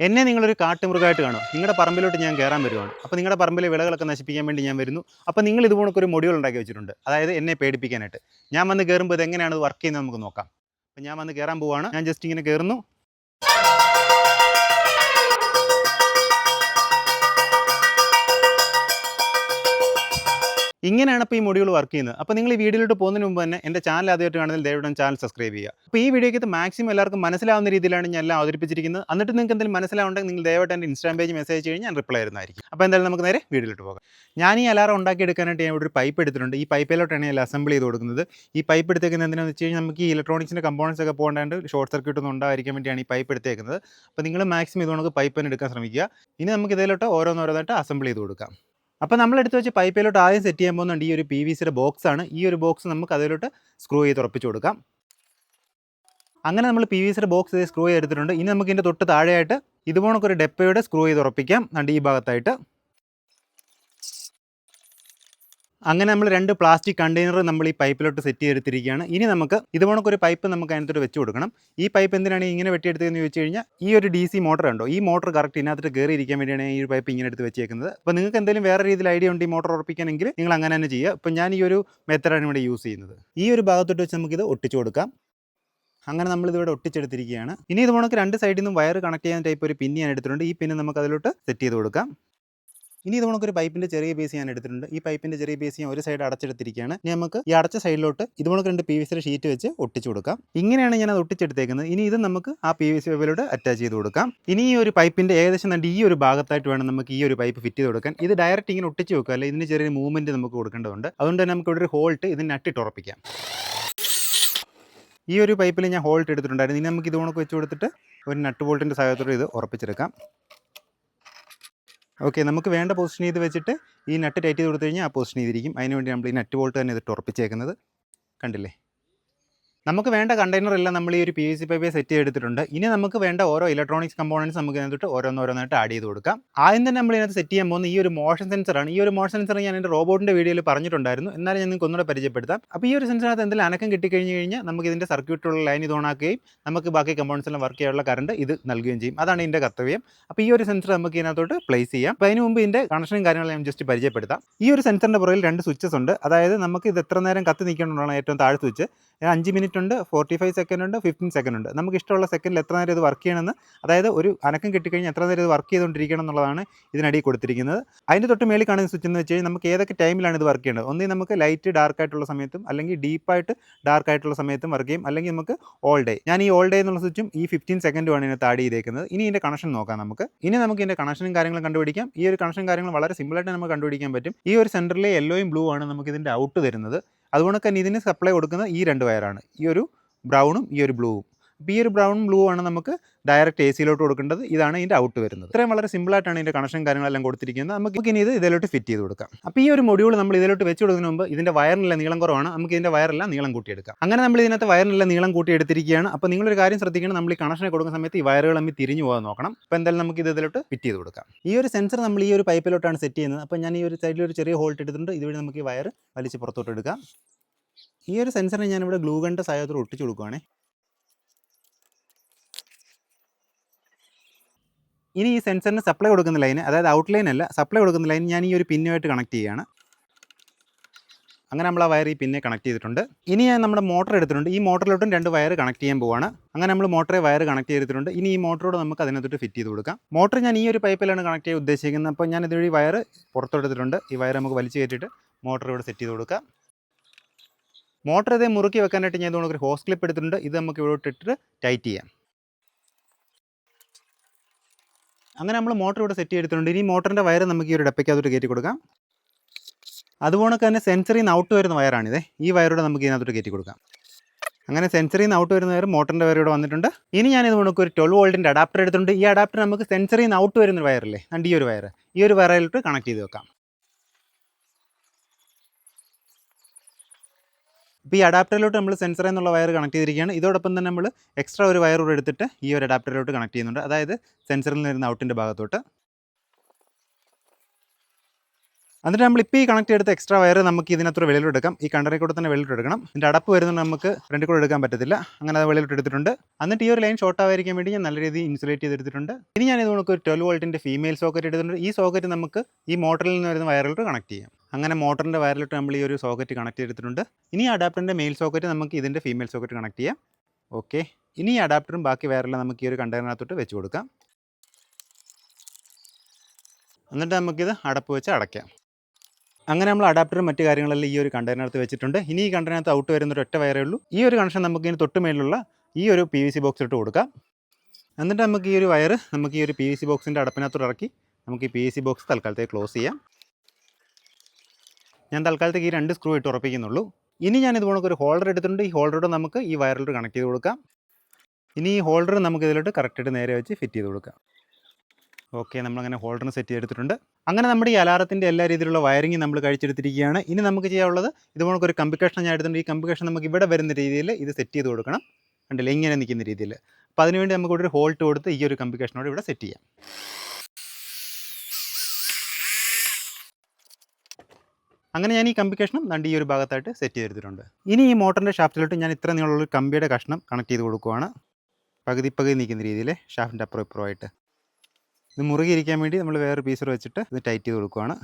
എന്നെ നിങ്ങളൊരു കാട്ടുമൃഗമായിട്ട് കാണും. നിങ്ങളുടെ പറമ്പിലോട്ട് ഞാൻ കയറാൻ വരുവാണ്. അപ്പോൾ നിങ്ങളുടെ പറമ്പിലെ വിളകളൊക്കെ നശിപ്പിക്കാൻ വേണ്ടി ഞാൻ വരുന്നു. അപ്പോൾ നിങ്ങൾ ഇതുപോലൊക്കെ ഒരു മൊഡ്യൂൾ ഉണ്ടാക്കി വെച്ചിട്ടുണ്ട്. അതായത് എന്നെ പേടിപ്പിക്കാനായിട്ട്. ഞാൻ വന്ന് കയറുമ്പോൾ ഇത് എങ്ങനെയാണ് വർക്ക് ചെയ്യുന്നത് നമുക്ക് നോക്കാം. അപ്പോൾ ഞാൻ വന്ന് കയറാൻ പോവാണ്. ഞാൻ ജസ്റ്റ് ഇങ്ങനെ കയറുന്നു ഇങ്ങനെയാണ് ഇപ്പോൾ ഈ മൊഡ്യൂൾ വർക്ക് ചെയ്യുന്നത്. അപ്പോൾ നിങ്ങൾ ഈ വീഡിയോയിലോട്ട് പോകുന്നതിന് മുമ്പ് തന്നെ എന്റെ ചാനൽ ആദ്യമായിട്ട് കാണുന്നതിൽ ദയവായിട്ടും ചാനൽ സബ്സ്ക്രൈബ് ചെയ്യുക. അപ്പോൾ ഈ വീഡിയോയ്ക്ക് മാക്സിമം എല്ലാവർക്കും മനസ്സിലാവുന്ന രീതിയിലാണ് ഞാൻ എല്ലാം അവതരിപ്പിച്ചിരിക്കുന്നത്. എന്നിട്ട് നിങ്ങൾക്ക് എന്തെങ്കിലും മനസ്സിലാവുണ്ടെങ്കിൽ നിങ്ങൾ ദയവായിട്ട് എന്റെ ഇൻസ്റ്റാഗ്രാം പേജ് മെസ്സേജ് കഴിഞ്ഞാൽ ഞാൻ റിപ്ലൈ ആയിരുന്നായിരിക്കും അപ്പോൾ എന്തായാലും നമുക്ക് നേരെ വീഡിയോയിലോട്ട് പോകാം. ഞാൻ ഈ അലാറം ഉണ്ടാക്കിയെടുക്കാനായിട്ട് ഞാൻ ഇവിടെ ഒരു പൈപ്പ് എടുത്തിട്ടുണ്ട്. ഈ പൈപ്പിലോട്ടാണ് ഞാൻ അസംബിൾ ചെയ്ത് കൊടുക്കുന്നത്. ഈ പൈപ്പ് എടുത്തേക്കുന്നത് എന്തിനാന്ന് വെച്ച് കഴിഞ്ഞാൽ നമുക്ക് ഈ ഇലക്ട്രോണിക്സിന്റെ കമ്പോണൻസ് ഒക്കെ പോകേണ്ടത് ഷോർട്ട് സർക്യൂട്ട് ഒന്നും ഉണ്ടായിരിക്കാൻ വേണ്ടിയാണ് ഈ പൈപ്പ് എടുത്തേക്കുന്നത്. അപ്പോൾ നിങ്ങൾ മാക്സിമം ഇതുകൊണ്ട് പൈപ്പ് തന്നെ എടുക്കാൻ ശ്രമിക്കുക. ഇനി നമുക്ക് ഇതിലോട്ട് ഓരോന്നോരോന്നായിട്ട് അസംബിൾ ചെയ്ത് കൊടുക്കാം. അപ്പോൾ നമ്മൾ എടുത്ത് വെച്ച് പൈപ്പിലോട്ട് ആദ്യം സെറ്റ് ചെയ്യാൻ പോകുന്നുണ്ട് ഈ ഒരു പി വി സിയുടെ ബോക്സാണ് ഈ ഒരു ബോക്സ് നമുക്ക് അതിലോട്ട് സ്ക്രൂ ചെയ്ത് ഉറപ്പിച്ച് കൊടുക്കാം. അങ്ങനെ നമ്മൾ പി വി സിയുടെ ബോക്സ് സ്ക്രൂ ചെയ്തെടുത്തിട്ടുണ്ട്. ഇനി നമുക്ക് ഇതിന്റെ തൊട്ട് താഴെയായിട്ട് ഇതുപോലൊക്കെ ഒരു ഡെപ്പയുടെ സ്ക്രൂ ചെയ്ത് ഉറപ്പിക്കാം. ഈ ഭാഗത്തായിട്ട്. അങ്ങനെ നമ്മൾ രണ്ട് പ്ലാസ്റ്റിക് കണ്ടെയ്നർ നമ്മൾ ഈ പൈപ്പിലോട്ട് സെറ്റ് ചെയ്തെടുത്തിരിക്കുകയാണ്. ഇനി നമുക്ക് ഇതുപോലൊക്കെ ഒരു പൈപ്പ് നമുക്ക് അതിനകത്തോട്ട് വെച്ച് കൊടുക്കണം. ഈ പൈപ്പ് എന്തിനാണ് ഇങ്ങനെ വെട്ടിയെടുത്തതെന്ന് ചോദിച്ചു കഴിഞ്ഞാൽ ഈ ഒരു ഡി സി മോട്ടർ ഉണ്ടോ? ഈ മോട്ടർ കറക്റ്റ് ഇതിനകത്ത് കയറിയിരിക്കാൻ വേണ്ടിയാണ് ഈ ഒരു പൈപ്പ് ഇങ്ങനെ എടുത്ത് വെച്ചേക്കുന്നത്. അപ്പോൾ നിങ്ങൾക്ക് എന്തെങ്കിലും വേറെ രീതിയിൽ ഐഡിയ ഉണ്ട് ഈ മോട്ടർ ഉറപ്പിക്കണമെങ്കിൽ നിങ്ങൾ അങ്ങനെ തന്നെ ചെയ്യുക. അപ്പോൾ ഞാൻ ഈ ഒരു മെത്തഡാണ് ഇവിടെ യൂസ് ചെയ്യുന്നത്. ഈ ഒരു ഭാഗത്തോട്ട് വെച്ച് നമുക്കിത് ഒട്ടിച്ചു കൊടുക്കാം. അങ്ങനെ നമ്മൾ ഇതിവിടെ ഒട്ടിച്ചെടുത്തിരിക്കുകയാണ്. ഇനി ഇത് രണ്ട് സൈഡിൽ നിന്നും വയർ കണക്ട് ചെയ്യാൻ ടൈപ്പ് ഒരു പിൻ ഞാൻ എടുത്തിട്ടുണ്ട്. ഈ പിന്ന് നമുക്ക് അതിലോട്ട് സെറ്റ് ചെയ്ത് കൊടുക്കാം. ഇനി ഇത് കണക്കൊരു പൈപ്പിന്റെ ചെറിയ ബേസ് ഞാൻ എടുത്തിട്ടുണ്ട്. ഈ പൈപ്പിന്റെ ചെറിയ പീസ് ഞാൻ ഒരു സൈഡ് അടച്ചെടുത്തിരിക്കുകയാണ്. ഇനി നമുക്ക് ഈ അടച്ച സൈഡിലോട്ട് ഇത് കണക്ക് രണ്ട് പി വി സിയുടെ ഷീറ്റ് വെച്ച് ഒട്ടിച്ചു കൊടുക്കാം. ഇങ്ങനെയാണ് ഞാൻ അത് ഒട്ടിച്ചെടുത്തേക്കുന്നത്. ഇനി ഇത് നമുക്ക് ആ പി വി പൈപ്പിലോട്ട് അറ്റാച്ച് ചെയ്ത് കൊടുക്കാം. ഇനി ഈ ഒരു പൈപ്പിന്റെ ഏകദേശം നല്ല ഈ ഒരു ഭാഗത്തായിട്ട് വേണം നമുക്ക് ഈ ഒരു പൈപ്പ് ഫിറ്റ് ചെയ്ത് കൊടുക്കാൻ. ഇത് ഡയറക്റ്റ് ഇങ്ങനെ ഒട്ടിച്ച് വെക്കുക. അല്ലെങ്കിൽ ഇതിന് ചെറിയൊരു മൂവ്മെന്റ് നമുക്ക് കൊടുക്കേണ്ടതുണ്ട്. അതുകൊണ്ട് തന്നെ നമുക്ക് ഇവിടെ ഒരു ഹോൾട്ട് ഇതിന് നട്ടിട്ട് ഉറപ്പിക്കാം. ഈ ഒരു പൈപ്പിൽ ഞാൻ ഹോൾട്ട് എടുത്തിട്ടുണ്ടായിരുന്നു. ഇനി നമുക്ക് ഇത് കണക്ക് വെച്ച് കൊടുത്തിട്ട് ഒരു നട്ട് ബോൾട്ടിന്റെ സഹായത്തോടെ ഇത് ഉറപ്പിച്ചെടുക്കാം. ഓക്കെ നമുക്ക് വേണ്ട പൊസിഷൻ ചെയ്ത് വെച്ചിട്ട് ഈ നട്ട് ടൈറ്റ് ചെയ്ത് കൊടുത്തു കഴിഞ്ഞാൽ ആ പൊസിഷൻ ചെയ്തിരിക്കും. അതിനുവേണ്ടി നമ്മൾ ഈ നട്ട് ബോൾട്ട് തന്നെ ഇതിട്ട് ഉറപ്പിച്ചേക്കുന്നത്. കണ്ടില്ലേ? നമുക്ക് വേണ്ട കണ്ടെയ്നർ എല്ലാം നമ്മൾ ഈ ഒരു P V C pipe set ചെയ്തെടുത്തിട്ടുണ്ട്. ഇനി നമുക്ക് വേണ്ട ഓരോ ഇലക്ട്രോണിക്സ് കമ്പോണൻസ് നമുക്ക് ഇതിനകത്തോട്ട് ഓരോന്നോരോന്നായിട്ട് ആഡ് ചെയ്ത് കൊടുക്കാം. ആദ്യം തന്നെ നമ്മൾ ഇതിനകത്ത് സെറ്റ് ചെയ്യാൻ പോകുന്ന ഈ ഒരു മോഷൻ സെൻസറാണ് ഈ ഒരു മോഷൻ സെൻസർ ഞാൻ എന്റെ റോബോട്ടിന്റെ വീഡിയോയിൽ പറഞ്ഞിട്ടുണ്ടായിരുന്നു. എന്നാലും ഞാൻ നിങ്ങൾക്ക് ഒന്നുകൂടെ പരിചയപ്പെടുത്താം. അപ്പോൾ ഈ ഒരു സെൻസറിനകത്ത് എന്തെങ്കിലും അനക്കം കിട്ടിക്കഴിഞ്ഞ് കഴിഞ്ഞാൽ നമുക്ക് ഇതിന്റെ സർക്യൂട്ടുള്ള ലൈൻ ഇത് ഓണാക്കുകയും നമുക്ക് ബാക്കി കമ്പോണൻസ് എല്ലാം വർക്ക് ചെയ്യാനുള്ള കറണ്ട് ഇത് നൽകുകയും ചെയ്യും. അതാണ് ഇതിന്റെ കർത്തവ്യം. അപ്പോൾ ഈ ഒരു സെൻസർ നമുക്ക് ഇതിനകത്തോട്ട് പ്ലേസ് ചെയ്യാം. അപ്പോൾ അതിന് മുമ്പ് ഇതിന്റെ കണക്ഷനും കാര്യങ്ങളും ഞാൻ ജസ്റ്റ് പരിചയപ്പെടുത്താം. ഈ ഒരു സെൻസറിന്റെ പുറകിൽ രണ്ട് സ്വിച്ചസ് ഉണ്ട്. അതായത് നമുക്ക് ഇത് എത്ര നേരം കത്തി നിൽക്കേണ്ടതാണ് ഏറ്റവും താഴെ സ്വിച്ച് അഞ്ച് മിനിറ്റ് ഉണ്ട് ഫോർട്ടി ഫൈവ് സെക്കൻഡ് ഉണ്ട് ഫിഫ്റ്റീൻ സെക്കൻഡ് ഉണ്ട്. നമുക്ക് ഇഷ്ടമുള്ള സെക്കൻഡിൽ എത്ര നേരം ഇത് വർക്ക് ചെയ്യണമെന്ന് അതായത് ഒരു അനക്കം കിട്ടിക്കഴിഞ്ഞാൽ എത്ര നേരം ഇത് വർക്ക് ചെയ്തുകൊണ്ടിരിക്കണം എന്നുള്ളതാണ് ഇതിനടിയിൽ കൊടുത്തിരിക്കുന്നത്. അതിന്റെ തൊട്ട് മേളിൽ കാണുന്ന സ്വിച്ച് എന്ന് വെച്ച് കഴിഞ്ഞാൽ നമുക്ക് ഏതൊക്കെ ടൈമിലാണ് ഇത് വർക്ക് ചെയ്യേണ്ടത്? ഒന്നേ നമുക്ക് ലൈറ്റ് ഡാർക്ക് ആയിട്ടുള്ള സമയത്തും അല്ലെങ്കിൽ ഡീപ്പായിട്ട് ഡാർക്ക് ആയിട്ടുള്ള സമയത്തും വർക്ക് ചെയ്യും. അല്ലെങ്കിൽ നമുക്ക് ഓൾ ഡേ ഞാൻ ഈ ഓൾ ഡേ എന്നുള്ള സ്വിച്ചും ഈ ഫിഫ്റ്റീൻ സെക്കൻഡുമാണ് ഇതിനകത്ത് ആഡ് ചെയ്തേക്കുന്നത്. ഇനി ഇതിന്റെ കണക്ഷൻ നോക്കാം നമുക്ക്. ഇനി നമുക്ക് ഇതിന്റെ കണക്ഷനും കാര്യങ്ങളും കണ്ടുപിടിക്കാം. ഈ ഒരു കണക്ഷൻ കാര്യങ്ങൾ വളരെ സിമ്പിളായിട്ട് നമുക്ക് കണ്ടുപിടിക്കാൻ പറ്റും. ഈ ഒരു സെന്ററിലെ യെല്ലോയും ബ്ലൂ ആണ് നമുക്ക് ഇതിന്റെ ഔട്ട് തരുന്നത്. അതുകൊണ്ട് തന്നെ ഇതിന് സപ്ലൈ കൊടുക്കുന്ന ഈ രണ്ട് വയറാണ് ഈ ഒരു ബ്രൗണും ഈ ഒരു ബ്ലൂവും അപ്പോൾ ഒരു ബ്രൗൺ ബ്ലൂ ആണ് നമുക്ക് ഡയറക്റ്റ് എ സിയിലോട്ട് കൊടുക്കേണ്ടത്. ഇതാണ് ഇതിന്റെ ഔട്ട് വരുന്നത്. ഇത്രയും വളരെ സിമ്പിളായിട്ടാണ് ഇതിന്റെ കണക്ഷൻ കാര്യങ്ങളെല്ലാം കൊടുത്തിരിക്കുന്നത്. നമുക്ക് ഇനി ഇത് ഇതിലോട്ട് ഫിറ്റ് ചെയ്ത് കൊടുക്കാം. അപ്പോൾ ഈ ഒരു മൊഡ്യൂൾ നമ്മൾ ഇതിലോട്ട് വെച്ച് കൊടുക്കുന്നതിന് മുമ്പ് ഇതിന്റെ വയറിനെല്ലാം നീളം കുറവാണ്. നമുക്ക് ഇതിന്റെ വയറെല്ലാം നീളം കൂട്ടിയെടുക്കാം. അങ്ങനെ നമ്മൾ ഇതിനകത്ത് വയറിനെല്ലാം നീളം കൂട്ടിയെടുത്തിരിക്കുകയാണ്. അപ്പോൾ നിങ്ങളൊരു കാര്യം ശ്രദ്ധിക്കണം. നമ്മൾ ഈ കണക്ഷൻ കൊടുക്കുന്ന സമയത്ത് ഈ വയറുകൾ തമ്മിൽ തിരിഞ്ഞു പോകാൻ നോക്കണം. അപ്പോൾ എന്തായാലും നമുക്ക് ഇത് ഇതിലോട്ട് ഫിറ്റ് ചെയ്ത് കൊടുക്കാം. ഈ ഒരു സെൻസർ നമ്മൾ ഈ ഒരു പൈപ്പിലോട്ടാണ് സെറ്റ് ചെയ്യുന്നത്. അപ്പോൾ ഞാൻ ഈ ഒരു സൈഡിൽ ഒരു ചെറിയ ഹോൾട്ട് എടുത്തിട്ടുണ്ട് ഇതുവഴി നമുക്ക് ഈ വയർ വലിച്ച് പുറത്തോട്ട് എടുക്കാം. ഈ ഒരു സെൻസറിനെ ഞാനിവിടെ ഗ്ലൂ ഗണ്ട സഹായത്തോടെ ഒട്ടിച്ചു കൊടുക്കുവാണേ. ഇനി ഈ സെൻസറിന് സപ്ലൈ കൊടുക്കുന്ന ലൈന് അതായത് ഔട്ട് ലൈൻ അല്ല സപ്ലൈ കൊടുക്കുന്ന ലൈൻ ഞാൻ ഈ ഒരു പിന്നുമായിട്ട് കണക്ട് ചെയ്യുകയാണ് അങ്ങനെ നമ്മൾ ആ വയർ ഈ പിന്നെ കണക്ട് ചെയ്തിട്ടുണ്ട്. ഇനി ഞാൻ നമ്മുടെ മോട്ടർ എടുത്തിട്ടുണ്ട്. ഈ മോട്ടറിലോട്ടും രണ്ട് വയർ കണക്ട് ചെയ്യാൻ പോവാണ്. അങ്ങനെ നമ്മൾ മോട്ടറെ വയർ കണക്ട് ചെയ്തിട്ടുണ്ട്. ഇനി ഈ മോട്ടറോട് നമുക്ക് അതിനകത്തോട്ട് ഫിറ്റ് ചെയ്ത് കൊടുക്കാം. മോട്ടർ ഞാൻ ഈ ഒരു പൈപ്പിലാണ് കണക്ട് ചെയ്യാൻ ഉദ്ദേശിക്കുന്നത്. അപ്പോൾ ഞാൻ ഇതുവഴി വയർ പുറത്തെടുത്തിട്ടുണ്ട് ഈ വയർ നമുക്ക് വലിച്ചു കയറ്റിയിട്ട് മോട്ടർ ഇവിടെ സെറ്റ് ചെയ്ത് കൊടുക്കാം. മോട്ടർ ഇതേ മുറുക്കി വെക്കാനായിട്ട് ഞാൻ ഇതുകൊണ്ട് ഒരു ഹോസ് ക്ലിപ്പ് എടുത്തിട്ടുണ്ട്. ഇത് നമുക്ക് ഇവിടെ ഇട്ടിട്ട് ടൈറ്റ് ചെയ്യാം. അങ്ങനെ നമ്മൾ മോട്ടർ ഇവിടെ സെറ്റ് ചെയ്തിട്ടുണ്ട്. ഇനി മോട്ടറിന്റെ വയർ നമുക്ക് ഈ ഒരു ഡപ്പയ്ക്കകത്തോട്ട് കയറ്റി കൊടുക്കാം. അതുപോലെ തന്നെ സെൻസറിൽ നിന്ന് ഔട്ട് വരുന്ന വയറാണിത്. ഈ വയറോടെ നമുക്ക് ഇതിനകത്തോട്ട് കയറ്റി കൊടുക്കാം. അങ്ങനെ സെൻസറിൽ നിന്ന് ഔട്ട് വരുന്ന വയർ മോട്ടറിന്റെ വയർ വന്നിട്ടുണ്ട്. ഇനി ഞാൻ ഇത് നമുക്ക് ഒരു ട്വൽവ് വോൾട്ടിന്റെ അഡാപ്റ്റർ എടുത്തിട്ടുണ്ട്. ഈ അഡാപ്റ്റർ നമുക്ക് സെൻസറിൽ നിന്ന് ഔട്ട് വരുന്ന വയറില്ലേ? കണ്ട് ഈ ഒരു വയർ ഈ ഒരു വയറിലോട്ട് കണക്ട് ചെയ്ത് വെക്കാം. ഇപ്പോൾ ഈ അഡാപ്റ്ററിലോട്ട് നമ്മൾ സെൻസർ എന്നുള്ള വയർ കണക്ട് ചെയ്തിരിക്കുകയാണ്. ഇതോടൊപ്പം തന്നെ നമ്മൾ എക്സ്ട്രാ ഒരു വയർ കൂടെ എടുത്തിട്ട് ഈ ഒരു അഡാപ്റ്ററിലോട്ട് കണക്ട് ചെയ്യുന്നുണ്ട്. അതായത് സെൻസറിൽ നിന്ന് വരുന്ന ഔട്ടിന്റെ ഭാഗത്തോട്ട്. എന്നിട്ട് നമ്മൾ ഇപ്പോൾ ഈ കണക്ട് ചെയ്തെടുത്ത എക്സ്ട്രാ വയർ നമുക്ക് ഇതിനകത്ത് വെളിയിലെടുക്കാം ഈ കണ്ടറിൽ കൂടെ തന്നെ വെളിയിലെടുക്കണം ഇതിന്റെ അടപ്പ് വരുന്നത് നമുക്ക് ഫ്രണ്ടിൽ കൂടെ എടുക്കാൻ പറ്റത്തില്ല. അങ്ങനെ അത് വെളിയിലോട്ട് എടുത്തിട്ടുണ്ട്. എന്നിട്ട് ഈ ഒരു ലൈൻ ഷോർട്ട് ആവാതിരിക്കാൻ വേണ്ടി ഞാൻ നല്ല രീതിയിൽ ഇൻസുലേറ്റ് ചെയ്തെടുത്തിട്ടുണ്ട്. ഇനി ഞാൻ ഇത് നമുക്ക് ഒരു ട്വൽവ് വോൾട്ടിന്റെ ഫീമെയിൽ സോക്കറ്റ് എടുത്തിട്ടുണ്ട്. ഈ സോക്കറ്റ് നമുക്ക് ഈ മോട്ടറിൽ നിന്ന് വരുന്ന വയറിലോട്ട് കണക്ട് ചെയ്യാം. അങ്ങനെ മോട്ടറിന്റെ വയറിലിട്ട് നമ്മൾ ഈ ഒരു സോക്കറ്റ് കണക്ട് ചെയ്തിട്ടുണ്ട് ഇനി അഡാപ്റ്ററിന്റെ മെയിൽ സോക്കറ്റ് നമുക്ക് ഇതിന്റെ ഫീമെയിൽ സോക്കറ്റ് കണക്ട് ചെയ്യാം. ഓക്കെ ഇനി ഈ അഡാപ്റ്ററും ബാക്കി വയറെല്ലാം നമുക്ക് ഈ ഒരു കണ്ടെയ്നറിനകത്തോട്ട് വെച്ച് കൊടുക്കാം. എന്നിട്ട് നമുക്കിത് അടപ്പ് വെച്ച് അടയ്ക്കാം. അങ്ങനെ നമ്മൾ അഡാപ്റ്ററും മറ്റു കാര്യങ്ങളെല്ലാം ഈ ഒരു കണ്ടെയ്നകത്ത് വെച്ചിട്ടുണ്ട്. ഇനി ഈ കണ്ടെയ്നകത്ത് ഔട്ട് വരുന്ന ഒരു ഒറ്റ വയറേ ഉള്ളൂ. ഈ ഒരു കണക്ഷൻ നമുക്ക് ഇതിന് തൊട്ട് മേലുള്ള ഈ ഒരു പി വി സി ബോക്സ് ഇട്ട് കൊടുക്കാം. എന്നിട്ട് നമുക്ക് ഈ ഒരു വയർ നമുക്ക് ഈ ഒരു പി വി സി ബോക്സിന്റെ അടപ്പിനകത്തോട് ഇറക്കി നമുക്ക് ഈ പി വി സി ബോക്സ് തൽക്കാലത്തേക്ക് ക്ലോസ് ചെയ്യാം. ഞാൻ തൽക്കാലത്തേക്ക് ഈ രണ്ട് സ്ക്രൂ ഇട്ട് ഉറപ്പിക്കുന്നുള്ളൂ. ഇനി ഞാൻ ഇതുപോലെ ഒരു ഹോൾഡർ എടുത്തിട്ടുണ്ട്. ഈ ഹോൾഡറോട് നമുക്ക് ഈ വയറിലോട്ട് കണക്ട് ചെയ്ത് കൊടുക്കാം. ഇനി ഈ ഹോൾഡർ നമുക്ക് ഇതിലോട്ട് കറക്റ്റായിട്ട് നേരെ വെച്ച് ഫിറ്റ് ചെയ്ത് കൊടുക്കാം. ഓക്കെ നമ്മളങ്ങനെ ഹോൾഡറിന് സെറ്റ് ചെയ്തെടുത്തിട്ടുണ്ട്. അങ്ങനെ നമ്മുടെ ഈ അലാറത്തിന്റെ എല്ലാ രീതിയിലുള്ള വയറിംഗ് നമ്മൾ കഴിച്ചെടുത്തിരിക്കുകയാണ്. ഇനി നമുക്ക് ചെയ്യാനുള്ളത് ഇതുപോലെ ഒരു കമ്പിക്കേഷൻ ഞാൻ എടുത്തിട്ടുണ്ട്. ഈ കമ്പിക്കേഷൻ നമുക്ക് ഇവിടെ വരുന്ന രീതിയിൽ ഇത് സെറ്റ് ചെയ്ത് കൊടുക്കണം. കണ്ടില്ല? ഇങ്ങനെ നിൽക്കുന്ന രീതിയിൽ. അപ്പോൾ അതിനുവേണ്ടി നമുക്ക് ഇവിടെ ഒരു ഹോൾട്ട് കൊടുത്ത് ഈ ഒരു കമ്പിക്കേഷനോട് ഇവിടെ സെറ്റ് ചെയ്യാം. അങ്ങനെ ഞാൻ ഈ കമ്പി കഷ്ണം രണ്ട് ഈ ഒരു ഭാഗത്തായിട്ട് സെറ്റ് ചെയ്തിട്ടുണ്ട് ഇനി ഈ മോട്ടറിന്റെ ഷാഫ്റ്റിലോട്ട് ഞാൻ ഇത്ര നീളമുള്ള കമ്പിയുടെ കഷ്ണം കണക്ട് ചെയ്ത് കൊടുക്കുവാണ്. പകുതി പകുതി നിൽക്കുന്ന രീതിയിൽ ഷാഫ്റ്റിന്റെ അപ്പുറം ഇപ്പുറമായിട്ട്. ഇത് മുറുകി ഇരിക്കാൻ വേണ്ടി നമ്മൾ വേറെ പീസർ വെച്ചിട്ട് ഇത് ടൈറ്റ് ചെയ്ത് കൊടുക്കുവാണ്.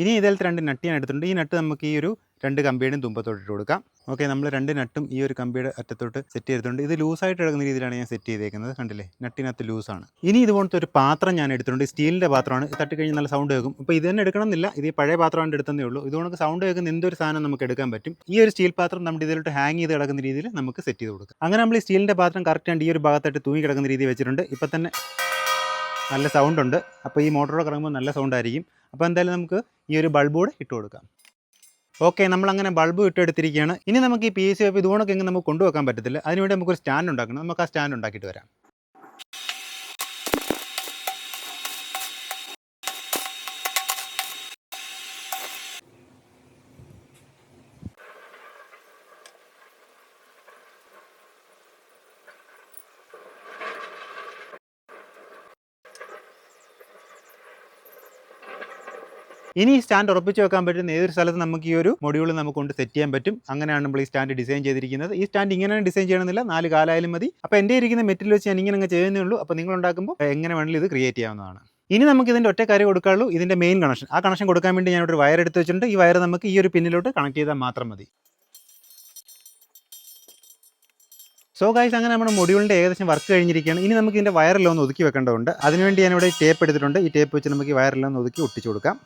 ഇനി ഇതിലത്തെ രണ്ട് നട്ട് ഞാൻ എടുത്തിട്ടുണ്ട്. ഈ നട്ട് നമുക്ക് ഈ ഒരു രണ്ട് കമ്പിയുടെയും തുമ്പത്തോട്ടിട്ട് കൊടുക്കാം. ഓക്കെ നമ്മൾ രണ്ട് നട്ടും ഈ ഒരു കമ്പിയുടെ അറ്റത്തോട്ട് സെറ്റ് ചെയ്തിട്ടുണ്ട്. ഇത് ലൂസായിട്ട് കിടക്കുന്ന രീതിയിലാണ് ഞാൻ സെറ്റ് ചെയ്തേക്കുന്നത് കണ്ടില്ലേ? നട്ടിനകത്ത് ലൂസാണ്. ഇനി ഇതുപോലത്തെ ഒരു പാത്രം ഞാൻ എടുത്തിട്ടുണ്ട് സ്റ്റീലിന്റെ പാത്രമാണ്. തട്ടി കഴിഞ്ഞ് നല്ല സൗണ്ട് കേൾക്കും. അപ്പോൾ ഇത് തന്നെ എടുക്കണമെന്നില്ല. ഇത് പഴയ പാത്രമാണ് എടുത്തതേ ഉള്ളൂ. ഇതുകൊണ്ട് സൗണ്ട് കേൾക്കുന്ന എന്തൊരു സാധനം നമുക്ക് എടുക്കാൻ പറ്റും? ഈ ഒരു സ്റ്റീൽ പാത്രം നമ്മുടെ ഇതിലോട്ട് ഹാങ് ചെയ്ത് കിടക്കുന്ന രീതിയിൽ നമുക്ക് സെറ്റ് ചെയ്ത് കൊടുക്കാം. അങ്ങനെ നമ്മൾ ഈ സ്റ്റീലിന്റെ പാത്രം കറക്റ്റ് ആയിട്ട് ഈ ഒരു ഭാഗത്തായിട്ട് തൂങ്ങി കിടക്കുന്ന രീതി വെച്ചിട്ടുണ്ട്. ഇപ്പം തന്നെ നല്ല സൗണ്ട് ഉണ്ട്. അപ്പോൾ ഈ മോട്ടറോടെ കറങ്ങുമ്പോൾ നല്ല സൗണ്ട് ആയിരിക്കും. അപ്പോൾ എന്തായാലും നമുക്ക് ഈ ഒരു ബൾബോർഡ് ഇട്ട് കൊടുക്കാം. ഓക്കെ നമ്മൾ അങ്ങനെ ബൾബ് ഇട്ടെടുത്തിരിക്കുകയാണ് ഇനി നമുക്ക് ഈ പി സി പൈപ്പ് ഇതുകൊണ്ടൊക്കെ നമുക്ക് കൊണ്ടുവെക്കാൻ പറ്റത്തില്ല. അതിനുവേണ്ടി നമുക്കൊരു സ്റ്റാൻഡ് ഉണ്ടാക്കണം. നമുക്ക് ആ സ്റ്റാൻഡ് ഉണ്ടാക്കിയിട്ട് വരാം. ഇനി സ്റ്റാൻഡ് ഉറപ്പിച്ച് വെക്കാൻ പറ്റുന്ന ഏതൊരു സ്ഥലത്ത് നമുക്ക് ഈ ഒരു മൊഡ്യൂൾ നമുക്ക് കൊണ്ട് സെറ്റ് ചെയ്യാൻ പറ്റും. അങ്ങനെയാണ് നമ്മൾ ഈ സ്റ്റാൻഡ് ഡിസൈൻ ചെയ്തിരിക്കുന്നത്. ഈ സ്റ്റാൻഡ് ഇങ്ങനെ ഡിസൈൻ ചെയ്യണമെന്നില്ല. നാല് കാലായാലും മതി. അപ്പോൾ എന്റെ ഇരിക്കുന്ന മെറ്റീരിയൽ വെച്ച് ഞാൻ ഇങ്ങനെ അങ്ങ് ചെയ്യുന്നേ ഉള്ളൂ. അപ്പോൾ നിങ്ങൾ ഉണ്ടാക്കുമ്പോൾ എങ്ങനെ വേണമെങ്കിലും ഇത് ക്രിയേറ്റ് ചെയ്യാവുന്നതാണ്. ഇനി നമുക്ക് ഇതിന്റെ ഒറ്റ കാര്യം കൊടുക്കാനുള്ളൂ. ഇതിന്റെ മെയിൻ കണക്ഷൻ ആ കണക്ഷൻ കൊടുക്കാൻ വേണ്ടി ഞാനൊരു വയർ എടുത്ത് വെച്ചിട്ടുണ്ട്. ഈ വയർ നമുക്ക് ഈ ഒരു പിന്നിലോട്ട് കണക്ട് ചെയ്താൽ മാത്രം മതി. സോ ഗൈസ് അങ്ങനെ നമ്മുടെ മൊഡ്യൂളിന്റെ ഏകദേശം വർക്ക് കഴിഞ്ഞിരിക്കുകയാണ്. ഇനി നമുക്ക് ഇതിന്റെ വയറെല്ലാം ഒന്ന് ഒതുക്കി വെക്കേണ്ടതുണ്ട്. അതിനുവേണ്ടി ഞാനിവിടെ ടേപ്പ് എടുത്തിട്ടുണ്ട്. ഈ ടേപ്പ് വെച്ച് നമുക്ക് ഈ വയറെല്ലാം ഒന്ന് ഒതുക്കി ഒട്ടിച്ചു കൊടുക്കാം.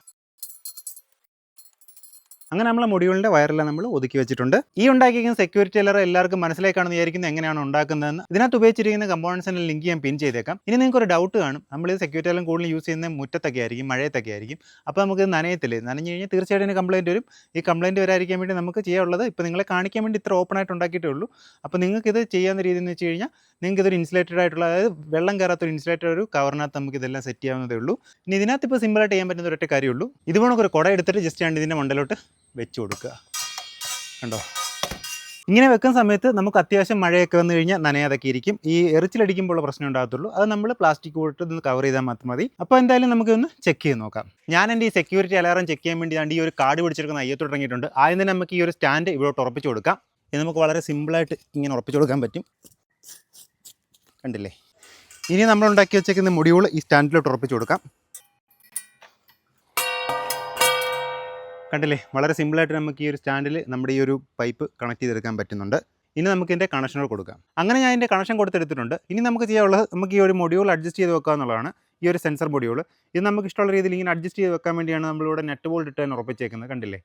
അങ്ങനെ നമ്മളെ മൊഡ്യൂളിന്റെ വയറെല്ലാം നമ്മൾ ഒതുക്കി വെച്ചിട്ടുണ്ട്. ഈ ഉണ്ടാക്കിയിരിക്കുന്ന സെക്യൂരിറ്റി എല്ലാവരും എല്ലാവർക്കും മനസ്സിലാക്കാണെന്ന് വിചാരിക്കുന്നത് എങ്ങനെയാണ് ഉണ്ടാക്കുന്നതെന്ന്. ഇതിനകത്ത് ഉപയോഗിച്ചിരിക്കുന്ന കമ്പോണൻസിന്റെ ലിങ്ക് ചെയ്യാൻ പിൻ ചെയ്തേക്കാം. ഇനി നിങ്ങൾക്ക് ഒരു ഡൗട്ട് കാണും. നമ്മൾ ഇത് സെക്യൂരിറ്റി എല്ലാം കൂടുതൽ യൂസ് ചെയ്യുന്ന മുറ്റത്തൊക്കെ ആയിരിക്കും മഴയത്തൊക്കെ ആയിരിക്കും. അപ്പോൾ നമുക്ക് നനയത്തില്ലേ? നനഞ്ഞു കഴിഞ്ഞാൽ തീർച്ചയായിട്ടും കംപ്ലൈന്റ് വരും. ഈ കംപ്ലൈന്റ് വരാതിരിക്കാൻ വേണ്ടി നമുക്ക് ചെയ്യാനുള്ളത് ഇപ്പോൾ നിങ്ങളെ കാണിക്കാൻ വേണ്ടി ഇത്ര ഓപ്പൺ ആയിട്ട് ഉണ്ടാക്കിയിട്ടേ ഉള്ളൂ. അപ്പോൾ നിങ്ങൾക്ക് ഇത് ചെയ്യാവുന്ന രീതി എന്ന് വെച്ച് കഴിഞ്ഞാൽ നിങ്ങൾക്ക് ഇതൊരു ഇൻസുലേറ്റഡ് ആയിട്ടുള്ള അതായത് വെള്ളം കയറാത്ത ഒരു ഇൻസുലേറ്റഡ് ഒരു കവറിനകത്ത് നമുക്ക് ഇതെല്ലാം സെറ്റ് ചെയ്യാവുന്നതേ ഉള്ളൂ. ഇനി ഇതിനകത്ത് ഇപ്പോൾ സിമ്പിളായിട്ട് ചെയ്യാൻ പറ്റുന്ന ഒരൊറ്റ കാര്യമുള്ളൂ ഇതുപോലെ ഒരു കുട എടുത്തിട്ട് ജസ്റ്റ് രണ്ട് ഇതിന്റെ മണ്ടലോട്ട് വെച്ച് കൊടുക്കുക. കണ്ടോ? ഇങ്ങനെ വെക്കുന്ന സമയത്ത് നമുക്ക് അത്യാവശ്യം മഴയൊക്കെ വന്നു കഴിഞ്ഞാൽ നനയാതൊക്കെ ഇരിക്കും. ഈ എറിച്ചിലടിക്കുമ്പോൾ പ്രശ്നം ഉണ്ടാകത്തുള്ളൂ. അത് നമ്മൾ പ്ലാസ്റ്റിക് കൊണ്ട് ഒന്ന് കവർ ചെയ്താൽ മാത്രം മതി. അപ്പോൾ എന്തായാലും നമുക്ക് ഒന്ന് ചെക്ക് ചെയ്ത് നോക്കാം. ഞാൻ എന്റെ ഈ സെക്യൂരിറ്റി അലാറം ചെക്ക് ചെയ്യാൻ വേണ്ടി ഈ ഒരു കാർഡ് പിടിച്ചെടുക്കുന്ന അയ്യത്ത് തുടങ്ങിയിട്ടുണ്ട്. ആദ്യം തന്നെ നമുക്ക് ഈ ഒരു സ്റ്റാൻഡ് ഇവിടോട്ട് ഉറപ്പിച്ച് കൊടുക്കാം. ഇത് നമുക്ക് വളരെ സിമ്പിളായിട്ട് ഇങ്ങനെ ഉറപ്പിച്ച് കൊടുക്കാൻ പറ്റും. കണ്ടില്ലേ? ഇനി നമ്മൾ ഉണ്ടാക്കി വെച്ചേക്കുന്ന മുടികൾ ഈ സ്റ്റാൻഡിലോട്ട് ഉറപ്പിച്ച് കൊടുക്കാം. കണ്ടില്ലേ? വളരെ സിമ്പിളായിട്ട് നമുക്ക് ഈ ഒരു സ്റ്റാൻഡിൽ നമ്മുടെ ഈ ഒരു പൈപ്പ് കണക്ട് ചെയ്തെടുക്കാൻ പറ്റുന്നുണ്ട്. ഇനി നമുക്ക് ഇതിന്റെ കണക്ഷനുകൾ കൊടുക്കാം. അങ്ങനെ ഞാൻ ഇതിന്റെ കണക്ഷൻ കൊടുത്തെടുത്തിട്ടുണ്ട്. ഇനി നമുക്ക് ചെയ്യാനുള്ളത് നമുക്ക് ഈ ഒരു മൊഡ്യൂൾ അഡ്ജസ്റ്റ് ചെയ്ത് വെക്കുക എന്നുള്ളതാണ്. ഈ ഒരു സെൻസർ മൊഡ്യൂൾ ഇത് നമുക്ക് ഇഷ്ടമുള്ള രീതിയിൽ ഇങ്ങനെ അഡ്ജസ്റ്റ് ചെയ്ത് വെക്കാൻ വേണ്ടിയാണ് നമ്മളിവിടെ നെറ്റ് ബോൾട്ട് ഇട്ട് തന്നെ ഉറപ്പിച്ചേക്കുന്നത്. കണ്ടില്ലേ?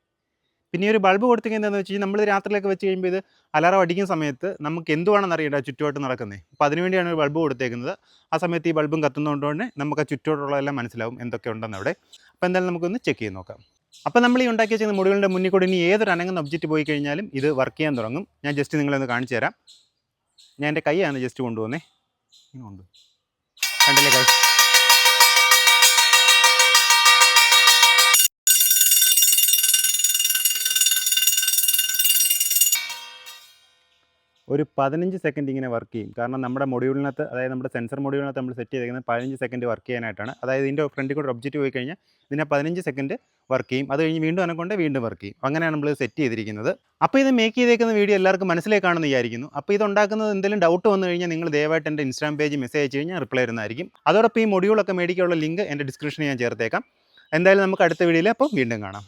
പിന്നെ ഈ ഒരു ബൾബ് കൊടുത്തിങ്ങനെ എന്താണെന്ന് വെച്ച് കഴിഞ്ഞാൽ നമ്മൾ രാത്രിയിലൊക്കെ വെച്ച് കഴിയുമ്പോൾ ഇത് അലാറം അടിക്കുന്ന സമയത്ത് നമുക്ക് എന്തുവാണെന്ന് അറിയേണ്ട ചുറ്റുമായിട്ട് നടക്കുന്നത് അപ്പോൾ അതിനുവേണ്ടിയാണ് ഒരു ബൾബ് കൊടുത്തേക്കുന്നത്. ആ സമയത്ത് ഈ ബൾബും കത്തുന്നതുകൊണ്ട് തന്നെ നമുക്ക് ആ ചുറ്റുവട്ടമുള്ളതെല്ലാം മനസ്സിലാവും എന്തൊക്കെ ഉണ്ടെന്ന് അവിടെ. അപ്പോൾ എന്തായാലും നമുക്കൊന്ന് ചെക്ക് ചെയ്ത് നോക്കാം. അപ്പോൾ നമ്മൾ ഈ ഉണ്ടാക്കി വെച്ചിരുന്ന മുടികളുടെ മുന്നിൽ കൂടി ഇനി ഏതൊരു അനങ്ങുന്ന ഒബ്ജക്റ്റ് പോയി കഴിഞ്ഞാലും ഇത് വർക്ക് ചെയ്യാൻ തുടങ്ങും. ഞാൻ ജസ്റ്റ് നിങ്ങളെ ഒന്ന് കാണിച്ചു തരാം. ഞാൻ എന്റെ കൈയാണ് ജസ്റ്റ് കൊണ്ടുപോകുന്നത് കണ്ടില്ലേ കൈ ഒരു പതിനഞ്ച് സെക്കൻഡ് ഇങ്ങനെ വർക്ക് ചെയ്യും. കാരണം നമ്മുടെ മൊഡ്യൂളിനകത്ത് അതായത് നമ്മുടെ സെൻസർ മൊഡ്യൂളിനകത്ത് നമ്മൾ സെറ്റ് ചെയ്തേക്കുന്നത് പതിനഞ്ച് സെക്കൻഡ് വർക്ക് ചെയ്യാനായിട്ടാണ്. അതായത് ഇതിന്റെ ഫ്രണ്ടിൽ കൂടെ ഒബ്ജക്റ്റ് പോയി കഴിഞ്ഞാൽ ഇതിനെ പതിനഞ്ച് സെക്കൻഡ് വർക്ക് ചെയ്യും. അത് കഴിഞ്ഞ് വീണ്ടും അനക്കൊണ്ട് വീണ്ടും വർക്ക് ചെയ്യും. അങ്ങനെയാണ് നമ്മൾ സെറ്റ് ചെയ്തിരിക്കുന്നത്. അപ്പോൾ ഇത് മേക്ക് ചെയ്തേക്കുന്ന വീഡിയോ എല്ലാവർക്കും മനസ്സിലേക്കാണെന്ന് വിചാരിക്കുന്നു. അപ്പോൾ ഇത് ഉണ്ടാക്കുന്നത് എന്തെങ്കിലും ഡൗട്ട് വന്നു കഴിഞ്ഞാൽ നിങ്ങൾ ദയവായിട്ട് എന്റെ ഇൻസ്റ്റാഗ്രാം പേജ് മെസ്സേജ് അയച്ചു കഴിഞ്ഞാൽ റിപ്ലൈ തരുന്നതായിരിക്കും. അതോടൊപ്പം ഈ മൊഡ്യൂളൊക്കെ മേടിക്കാനുള്ള ലിങ്ക് എന്റെ ഡിസ്ക്രിപ്ഷനിൽ ഞാൻ ചേർത്തേക്കാം. എന്തായാലും നമുക്ക് അടുത്ത വീഡിയോയിൽ അപ്പം വീണ്ടും കാണാം.